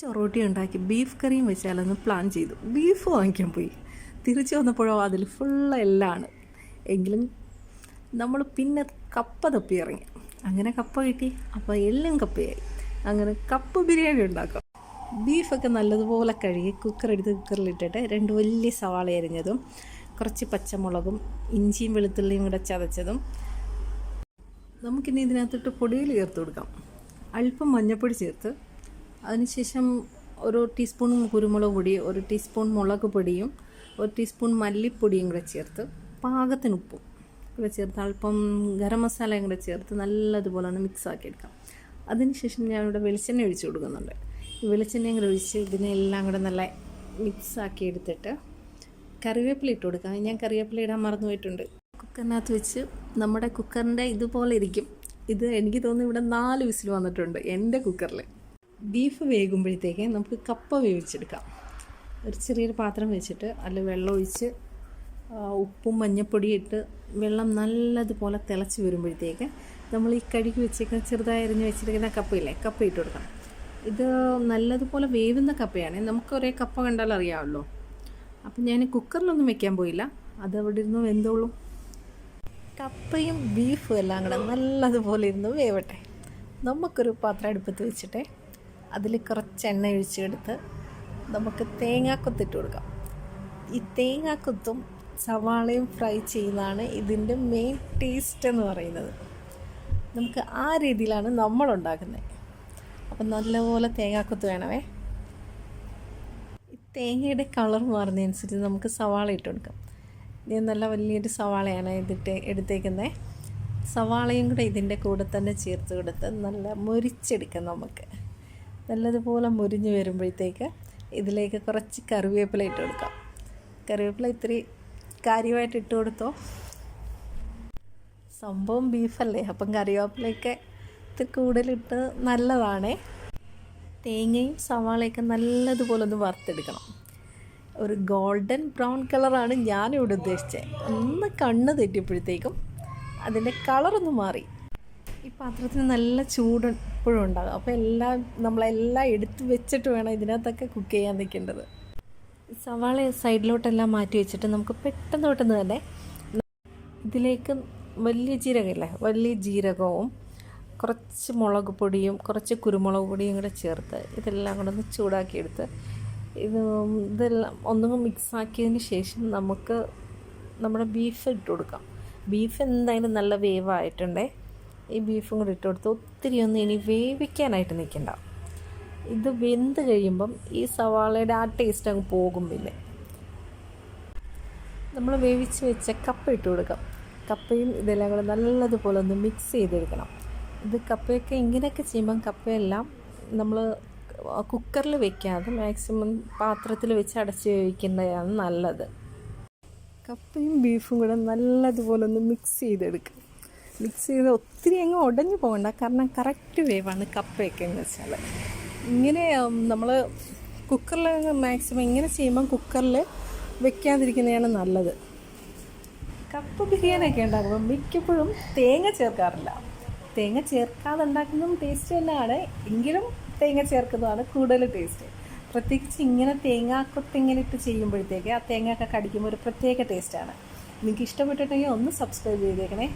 ചൊറോട്ടി ഉണ്ടാക്കി ബീഫ് കറിയും വെച്ചാലൊന്ന് പ്ലാൻ ചെയ്തു. ബീഫ് വാങ്ങിക്കാൻ പോയി. തിരിച്ചു വന്നപ്പോഴോ അതിൽ ഫുള്ള് എല്ലാണ്. എങ്കിലും നമ്മൾ പിന്നെ കപ്പ തപ്പി ഇറങ്ങി. അങ്ങനെ കപ്പ കിട്ടി. അപ്പോൾ എല്ലാം കപ്പയായി. അങ്ങനെ കപ്പ ബിരിയാണി ഉണ്ടാക്കാം. ബീഫൊക്കെ നല്ലതുപോലെ കഴുകി കുക്കർ എടുത്ത് കുക്കറിലിട്ടിട്ട് രണ്ട് വലിയ സവാള അരിഞ്ഞതും കുറച്ച് പച്ചമുളകും ഇഞ്ചിയും വെളുത്തുള്ളിയും കൂടെ ചതച്ചതും നമുക്കിനി ഇതിനകത്തോട്ട് പൊടിയിൽ ചേർത്ത് കൊടുക്കാം. അല്പം മഞ്ഞപ്പൊടി ചേർത്ത് അതിനുശേഷം ഒരു ടീസ്പൂൺ കുരുമുളക് പൊടി ഒരു ടീസ്പൂൺ മുളക് പൊടിയും ഒരു ടീസ്പൂൺ മല്ലിപ്പൊടിയും കൂടെ ചേർത്ത് പാകത്തിന് ഉപ്പും കൂടെ ചേർത്ത് അല്പം ഗരം മസാലയും കൂടെ ചേർത്ത് നല്ലതുപോലെ ഒന്ന് മിക്സ് ആക്കി എടുക്കാം അതിനുശേഷം ഞാനിവിടെ വെളിച്ചെണ്ണ ഒഴിച്ച് കൊടുക്കുന്നുണ്ട്. വെളിച്ചെണ്ണയും കൂടെ ഒഴിച്ച് ഇതിനെല്ലാം കൂടെ നല്ല മിക്സ് ആക്കി എടുത്തിട്ട് കറിവേപ്പില ഇട്ട് കൊടുക്കാം. ഞാൻ കറിവേപ്പില ഇടാൻ മറന്നു പോയിട്ടുണ്ട്. കുക്കറിനകത്ത് വെച്ച് നമ്മുടെ കുക്കറിന്റെ ഇതുപോലെ ഇരിക്കും. ഇത് എനിക്ക് തോന്നുന്നു ഇവിടെ നാല് വിസിൽ വന്നിട്ടുണ്ട് എന്റെ കുക്കറിൽ. ബീഫ് വേകുമ്പോഴത്തേക്ക് നമുക്ക് കപ്പ വേവിച്ചെടുക്കാം. ഒരു ചെറിയൊരു പാത്രം വെച്ചിട്ട് അതിൽ വെള്ളം ഒഴിച്ച് ഉപ്പും മഞ്ഞപ്പൊടിയും ഇട്ട് വെള്ളം നല്ലതുപോലെ തിളച്ച് വരുമ്പോഴത്തേക്ക് നമ്മൾ ഈ കഴുകി വെച്ചേക്കുന്ന ചെറുതായി അരിഞ്ഞ് വെച്ചിരിക്കുന്ന കപ്പയില്ലേ കപ്പ ഇട്ട് കൊടുക്കാം. ഇത് നല്ലതുപോലെ വേവുന്ന കപ്പയാണ്. നമുക്ക് ഒരേ കപ്പ കണ്ടാൽ അറിയാമല്ലോ. അപ്പം ഞാൻ കുക്കറിലൊന്നും വെക്കാൻ പോയില്ല. അത് അവിടെ ഇരുന്ന് വെന്തോളൂ. കപ്പയും ബീഫും എല്ലാം കൂടെ നല്ലതുപോലെ ഇരുന്ന് വേവട്ടെ. നമുക്കൊരു പാത്രം അടുപ്പത്ത് വെച്ചിട്ട്. അതിൽ കുറച്ച് എണ്ണ ഒഴിച്ചെടുത്ത് നമുക്ക് തേങ്ങാക്കൊത്തിട്ട് കൊടുക്കാം. ഈ തേങ്ങാക്കൊത്തും സവാളയും ഫ്രൈ ചെയ്യുന്നതാണ് ഇതിന്റെ മെയിൻ ടേസ്റ്റ് എന്ന് പറയുന്നത്. നമുക്ക് ആ രീതിയിലാണ് നമ്മൾ ഉണ്ടാക്കുന്നത്. അപ്പം നല്ലപോലെ തേങ്ങാക്കൊത്ത് വേണമേ. ഈ തേങ്ങയുടെ കളർ മാറുന്നതനുസരിച്ച് നമുക്ക് സവാള ഇട്ട് കൊടുക്കാം. ഇത് നല്ല വലിയൊരു സവാളയാണ് ഇതിട്ട് എടുത്തേക്കുന്നത് സവാളയും കൂടെ ഇതിന്റെ കൂടെ തന്നെ ചേർത്ത് കൊടുത്ത് നല്ല മുരിച്ചെടുക്കാം നമുക്ക്. നല്ലതുപോലെ മുരിഞ്ഞ് വരുമ്പോഴത്തേക്ക് ഇതിലേക്ക് കുറച്ച് കറിവേപ്പില ഇട്ട് കൊടുക്കാം. കറിവേപ്പില ഇത്തിരി കാര്യമായിട്ട് ഇട്ട് കൊടുത്തോ? സംഭവം ബീഫല്ലേ അപ്പം കറിവേപ്പിലയൊക്കെ ഇത്തിരി കൂടുതലിട്ട് നല്ലതാണേ. തേങ്ങയും സവാളയൊക്കെ നല്ലതുപോലെ ഒന്ന് വറുത്തെടുക്കണം. ഒരു ഗോൾഡൻ ബ്രൗൺ കളറാണ് ഞാനിവിടെ ഉദ്ദേശിച്ചത്. ഒന്ന് കണ്ണ് തെറ്റിയപ്പോഴത്തേക്കും അതിന്റെ കളറൊന്ന് മാറി. ഈ പാത്രത്തിന് നല്ല ചൂട് എപ്പോഴും ഉണ്ടാകും. അപ്പോൾ എല്ലാം നമ്മളെല്ലാം എടുത്ത് വെച്ചിട്ട് വേണം ഇതിനകത്തൊക്കെ കുക്ക് ചെയ്യാൻ നിൽക്കേണ്ടത്. സവാള സൈഡിലോട്ടെല്ലാം മാറ്റി വെച്ചിട്ട് നമുക്ക് പെട്ടെന്ന് പെട്ടെന്ന് തന്നെ ഇതിലേക്ക് വലിയ ജീരകമില്ലേ വലിയ ജീരകവും കുറച്ച് മുളക് പൊടിയും കുറച്ച് കുരുമുളക് പൊടിയും കൂടെ ചേർത്ത് ഇതെല്ലാം കൂടെ ഒന്ന് ചൂടാക്കിയെടുത്ത് ഇത് ഇതെല്ലാം ഒന്നും മിക്സാക്കിയതിന് ശേഷം നമുക്ക് നമ്മുടെ ബീഫ് ഇട്ട് കൊടുക്കാം. ബീഫ് എന്തായാലും നല്ല വേവായിട്ടുണ്ടേ. ഈ ബീഫും കൂടി ഇട്ട് കൊടുത്ത് ഒത്തിരി ഒന്നും ഇനി വേവിക്കാനായിട്ട് നിൽക്കണ്ട. ഇത് വെന്ത് കഴിയുമ്പം ഈ സവാളയുടെ ആ ടേസ്റ്റ് അങ്ങ് പോകും പിന്നെ. നമ്മൾ വേവിച്ച് വെച്ച കപ്പ ഇട്ട് കൊടുക്കാം. കപ്പയും ഇതെല്ലാം കൂടെ നല്ലതുപോലെ ഒന്ന് മിക്സ് ചെയ്തെടുക്കണം. ഇത് കപ്പയൊക്കെ ഇങ്ങനെയൊക്കെ ചെയ്യുമ്പം കപ്പയെല്ലാം നമ്മൾ കുക്കറിൽ വെക്കാതെ മാക്സിമം പാത്രത്തിൽ വെച്ച് അടച്ച് വേവിക്കുന്നതാണ് നല്ലത്. കപ്പയും ബീഫും കൂടെ നല്ലതുപോലെ ഒന്ന് മിക്സ് ചെയ്തെടുക്കുക മിക്സ് ചെയ്ത് ഒത്തിരി അങ്ങ് ഉടഞ്ഞു പോകണ്ട. കാരണം കറക്റ്റ് വേവാണ് കപ്പയൊക്കെ എന്ന് വെച്ചാൽ ഇങ്ങനെ നമ്മൾ കുക്കറിൽ മാക്സിമം ഇങ്ങനെ ചെയ്യുമ്പം കുക്കറിൽ വെക്കാതിരിക്കുന്നതാണ് നല്ലത്. കപ്പ ബിരിയാണിയൊക്കെ ഉണ്ടാക്കുമ്പോൾ മിക്കപ്പോഴും തേങ്ങ ചേർക്കാറില്ല. തേങ്ങ ചേർക്കാതെ ഉണ്ടാക്കുന്നതും ടേസ്റ്റ് തന്നെയാണ്. എങ്കിലും തേങ്ങ ചേർക്കുന്നതാണ് കൂടുതൽ ടേസ്റ്റ് പ്രത്യേകിച്ച് ഇങ്ങനെ തേങ്ങാക്കൊത്ത് ഇങ്ങനെ ഇട്ട് ചെയ്യുമ്പോഴത്തേക്ക് ആ തേങ്ങ ഒക്കെ കടിക്കുമ്പോൾ ഒരു പ്രത്യേക ടേസ്റ്റാണ് നിങ്ങൾക്ക് ഇഷ്ടപ്പെട്ടിട്ടുണ്ടെങ്കിൽ ഒന്ന് സബ്സ്ക്രൈബ് ചെയ്തേക്കണേ.